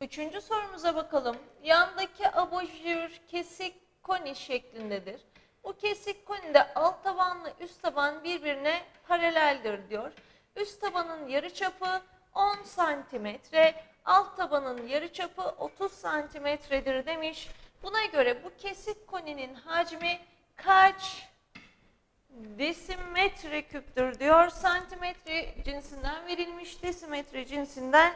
Üçüncü sorumuza bakalım. Yandaki abajur kesik koni şeklindedir. Bu kesik konide alt tabanla üst taban birbirine paraleldir diyor. Üst tabanın yarıçapı 10 santimetre, alt tabanın yarıçapı 30 santimetredir demiş. Buna göre bu kesik koninin hacmi kaç desimetre küptür diyor. Santimetre cinsinden verilmiş desimetre cinsinden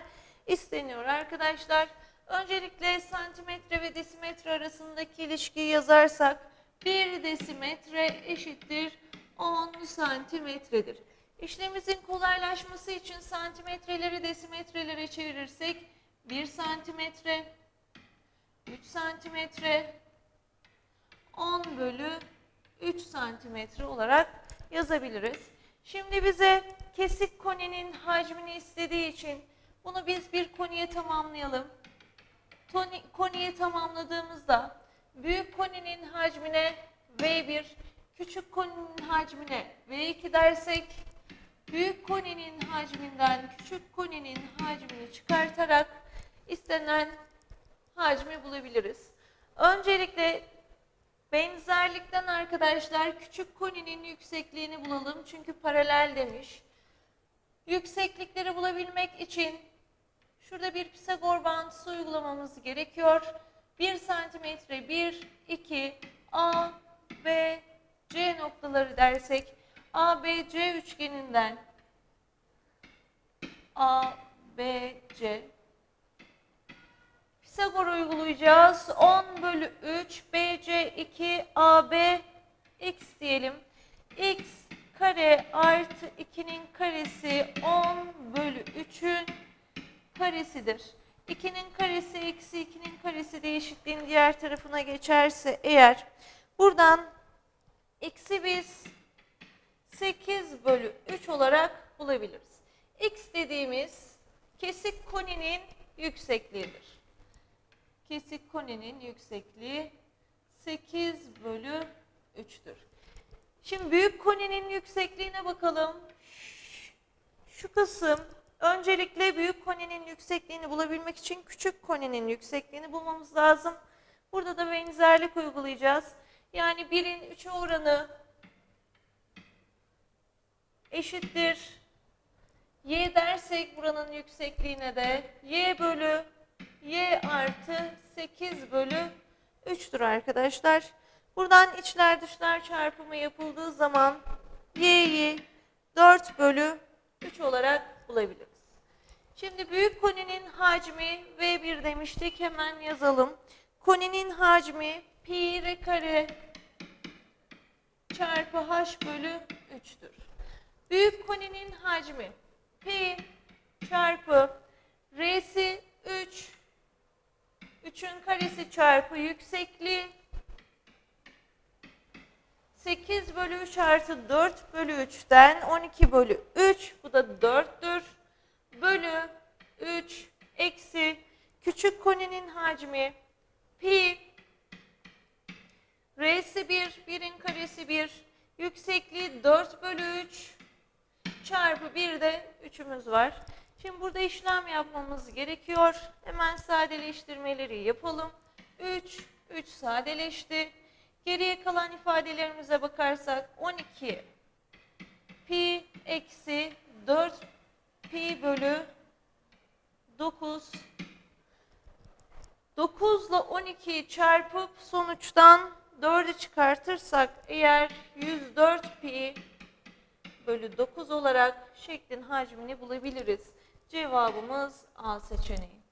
isteniyor arkadaşlar. Öncelikle santimetre ve desimetre arasındaki ilişkiyi yazarsak 1 desimetre eşittir 10 santimetredir. İşlemimizin kolaylaşması için santimetreleri desimetrelere çevirirsek 1 santimetre, 3 santimetre, 10 bölü 3 santimetre olarak yazabiliriz. Şimdi bize kesik koninin hacmini istediği için bunu biz bir koniye tamamlayalım. Toni, koniye tamamladığımızda büyük koninin hacmine V1, küçük koninin hacmine V2 dersek büyük koninin hacminden küçük koninin hacmini çıkartarak istenen hacmi bulabiliriz. Öncelikle Benzerlikten arkadaşlar küçük koninin yüksekliğini bulalım. Çünkü paralel demiş. Yükseklikleri bulabilmek için şurada bir Pisagor bağıntısı uygulamamız gerekiyor. 1 santimetre 1, 2, A, B, C noktaları dersek A, B, C üçgeninden A, B, C Pisagor uygulayacağız. 10 bölü 3 BC 2 AB x diyelim. x kare artı 2'nin karesi 10 bölü 3'ün karesidir. 2'nin karesi eksi 2'nin karesi değişikliğin diğer tarafına geçerse eğer buradan x'i biz 8 bölü 3 olarak bulabiliriz. x dediğimiz kesik koninin yüksekliğidir kesik koninin yüksekliği 8 bölü 3'tür. Şimdi büyük koninin yüksekliğine bakalım. Şu kısım öncelikle büyük koninin yüksekliğini bulabilmek için küçük koninin yüksekliğini bulmamız lazım. Burada da benzerlik uygulayacağız. Yani 1'in 3'e oranı eşittir. Y dersek buranın yüksekliğine de y bölü y artı 8 bölü 3'tür arkadaşlar. Buradan içler dışlar çarpımı yapıldığı zaman y'yi 4 bölü 3 olarak bulabiliriz. Şimdi büyük koninin hacmi V1 demiştik. Hemen yazalım. Koninin hacmi pi r kare çarpı h bölü 3'tür. Büyük koninin hacmi pi çarpı r'si 3 3'ün karesi çarpı yüksekliği 8 bölü 3 artı 4 bölü 3'ten 12 bölü 3 bu da 4'tür. Bölü 3 eksi küçük koninin hacmi pi r'si 1, 1'in karesi 1, yüksekliği 4 bölü 3 çarpı 1 de 3'ümüz var. Şimdi burada işlem yapmamız gerekiyor. Hemen sadeleştirmeleri yapalım. 3, 3 sadeleşti. Geriye kalan ifadelerimize bakarsak 12 bölü 9 9 ile 12'yi çarpıp sonuçtan 4'ü çıkartırsak eğer 104 pi bölü 9 olarak şeklin hacmini bulabiliriz. Cevabımız A seçeneği.